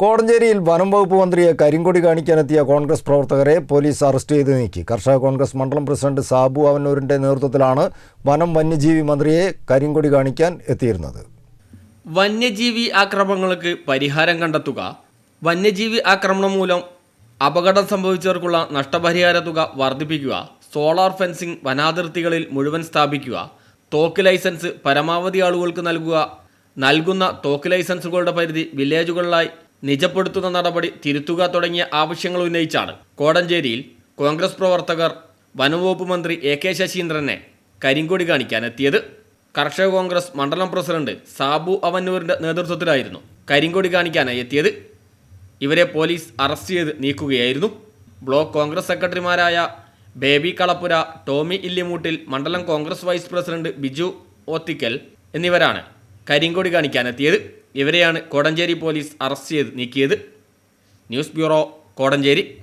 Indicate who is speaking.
Speaker 1: കോടഞ്ചേരിയിൽ വനം വകുപ്പ് മന്ത്രിയെ കരിങ്കൊടി കാണിക്കാനെത്തിയ കോൺഗ്രസ് പ്രവർത്തകരെ പോലീസ് അറസ്റ്റ് ചെയ്ത് നീക്കി. കർഷക കോൺഗ്രസ് മണ്ഡലം പ്രസിഡന്റ് സാബു അവനൂരിന്റെ നേതൃത്വത്തിലാണ് വനം വന്യജീവി മന്ത്രിയെ കരിങ്കൊടി കാണിക്കാൻ എത്തിയിരുന്നത്.
Speaker 2: വന്യജീവി ആക്രമണങ്ങൾക്ക് പരിഹാരം കണ്ടെത്തുക വന്യജീവി ആക്രമണം മൂലം അപകടം സംഭവിച്ചവർക്കുള്ള നഷ്ടപരിഹാര തുക വർദ്ധിപ്പിക്കുക സോളാർ ഫെൻസിംഗ് വനാതിർത്തികളിൽ മുഴുവൻ സ്ഥാപിക്കുക തോക്ക് ലൈസൻസ് പരമാവധി ആളുകൾക്ക് നൽകുക നൽകുന്ന തോക്ക് ലൈസൻസുകളുടെ പരിധി വില്ലേജുകളിലായി നിജപ്പെടുത്തുന്ന നടപടി തിരുത്തുക തുടങ്ങിയ ആവശ്യങ്ങൾ ഉന്നയിച്ചാണ്. കോടഞ്ചേരിയിൽ കോൺഗ്രസ് പ്രവർത്തകർ വനംവകുപ്പ് മന്ത്രി എ കെ ശശീന്ദ്രനെ കരിങ്കൊടി കാണിക്കാനെത്തിയത്. കർഷക കോൺഗ്രസ് മണ്ഡലം പ്രസിഡന്റ് സാബു അവന്നൂരിന്റെ നേതൃത്വത്തിലായിരുന്നു കരിങ്കൊടി കാണിക്കാനായി എത്തിയത്. ഇവരെ പോലീസ് അറസ്റ്റ് ചെയ്ത് നീക്കുകയായിരുന്നു. ബ്ലോക്ക് കോൺഗ്രസ് സെക്രട്ടറിമാരായ ബേബി കളപ്പുര ടോമി ഇല്ലിമൂട്ടിൽ മണ്ഡലം കോൺഗ്രസ് വൈസ് പ്രസിഡന്റ് ബിജു ഓത്തിക്കൽ എന്നിവരാണ് കരിങ്കൊടി കാണിക്കാനെത്തിയത്. ഇവരെയാണ് കോടഞ്ചേരി പോലീസ് അറസ്റ്റ് ചെയ്ത് നീക്കിയത്. News bureau Kodanchery.